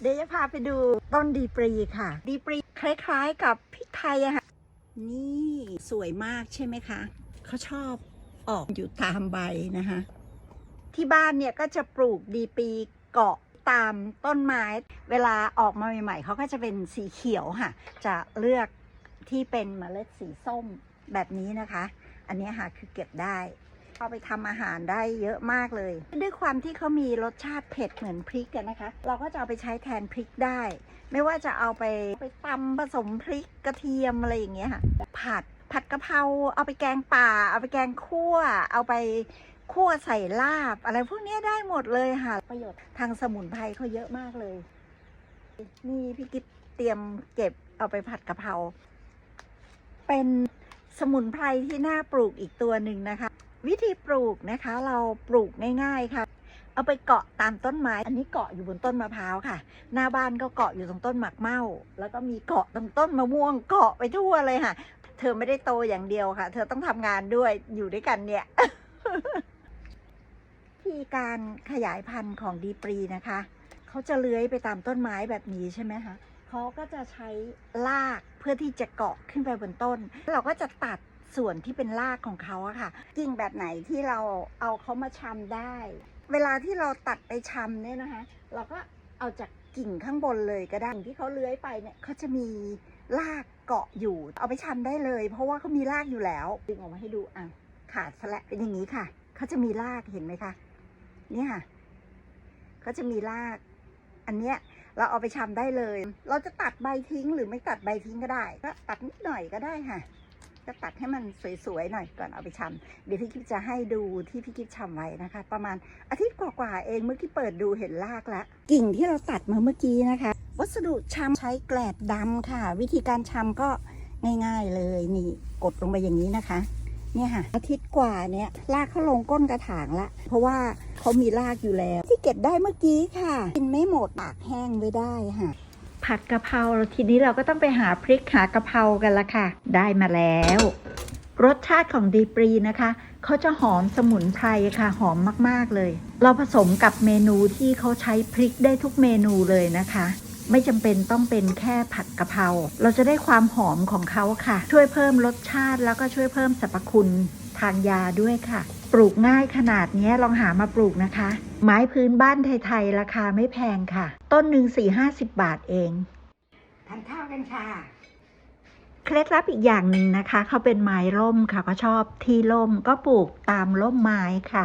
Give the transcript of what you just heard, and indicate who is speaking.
Speaker 1: เดี๋ยวจะพาไปดูต้นดีปรีค่ะ ดีปรีคล้ายๆกับพริกไทยอะค่ะ นี่สวยมากใช่ไหมคะ เขาชอบออกอยู่ตามใบนะคะ ที่บ้านเนี่ยก็จะปลูกดีปรีเกาะตามต้นไม้ เวลาออกมาใหม่ๆเขาก็จะเป็นสีเขียวค่ะ จะเลือกที่เป็นเมล็ดสีส้มแบบนี้นะคะ อันนี้ค่ะคือเก็บได้ เอาไปทำอาหารได้เยอะมากเลย ด้วยความที่เขามีรสชาติเผ็ดเหมือนพริกกันนะคะ เราก็จะเอาไปใช้แทนพริกได้ ไม่ว่าจะเอาไปไปตำผสมพริกกระเทียมอะไรอย่างเงี้ยค่ะ ผัดผัดกะเพราเอาไปแกงป่า เอาไปแกงคั่ว เอาไปคั่วใส่ลาบ อะไรพวกเนี้ยได้หมดเลยค่ะ ประโยชน์ทางสมุนไพรเขาเยอะมากเลย นี่พี่กิ๊บเตรียมเก็บเอาไปผัดกะเพราเป็นสมุนไพรที่น่าปลูกอีกตัวหนึ่งนะคะ วิธีปลูกนะคะ เราปลูกง่าย ๆค่ะ เอาไปเกาะตามต้นไม้ อันนี้เกาะอยู่บนต้นมะพร้าวค่ะ หน้าบ้านก็เกาะอยู่ตรงต้นหมากเม่าแล้วก็มีเกาะตรงต้นมะม่วงเกาะไปทั่วเลยค่ะ เธอไม่ได้โตอย่างเดียวค่ะ เธอต้องทำงานด้วยอยู่ด้วยกันเนี่ยวิธีการขยายพันธุ์ของดีปรีนะคะ เขาจะเลื้อยไปตามต้นไม้แบบนี้ใช่ไหมคะเขาก็จะใช้รากเพื่อที่จะเกาะขึ้นไปบนต้น เราก็จะตัด ส่วนที่เป็นรากของเขาอะค่ะ กิ่งแบบไหนที่เราเอาเขามาชำได้ เวลาที่เราตัดไปชำเนี่ยนะคะ เราก็เอาจากกิ่งข้างบนเลยก็ได้ที่เขาเลื้อยไปเนี่ยเขาจะมีรากเกาะอยู่ เอาไปชำได้เลย เพราะว่าเขามีรากอยู่แล้วดึงออกมาให้ดูอะขาดซะและเป็นอย่างนี้ค่ะเขาจะมีรากเห็นไหมคะเนี่ยค่ะเขาจะมีราก อันเนี้ยเราเอาไปชำได้เลย เราจะตัดใบทิ้งหรือไม่ตัดใบทิ้งก็ได้ ก็ตัดนิดหน่อยก็ได้ค่ะ ก็ตัดให้มันสวยๆหน่อยก่อนเอาไปชำเดี๋ยวพี่กิ๊บจะให้ดูที่พี่กิ๊บชำไว้นะคะ ประมาณอาทิตย์กว่าๆเองเมื่อกี้เปิดดูเห็นรากแล้วกิ่งที่เราตัดมาเมื่อกี้นะคะ วัสดุชำใช้แกลบดำค่ะ วิธีการชำก็ง่าย ๆเลยนี่กดลงไปอย่างนี้นะคะเนี่ยค่ะอาทิตย์กว่าเนี่ยรากเขาลงก้นกระถางละ เพราะว่าเขามีรากอยู่แล้ว ที่เก็บได้เมื่อกี้ค่ะ กินไม่หมดตากแห้งไว้ได้ค่ะ ผัดกะเพราทีนี้เราก็ต้องไปหาพริกหากะเพรากันละค่ะ ได้มาแล้ว รสชาติของดีปรีนะคะเขาจะหอมสมุนไพรค่ะ หอมมาก ๆ เลย เราผสมกับเมนูที่เขาใช้พริกได้ทุกเมนูเลยนะคะ ไม่จำเป็นต้องเป็นแค่ผัดกะเพรา เราจะได้ความหอมของเขาค่ะ ช่วยเพิ่มรสชาติแล้วก็ช่วยเพิ่มสรรพคุณทางยาด้วยค่ะ ปลูกง่ายขนาดนี้ลองหามาปลูกนะคะ ไม้พื้นบ้านไทยๆ ราคาไม่แพงค่ะ ต้นหนึ่งสี่ห้าสิบบาทเองทานข้าวกันค่ะ เคล็ดลับอีกอย่างหนึ่งนะคะ เขาเป็นไม้ร่มค่ะ ก็ชอบที่ร่มก็ปลูกตามร่มไม้ค่ะ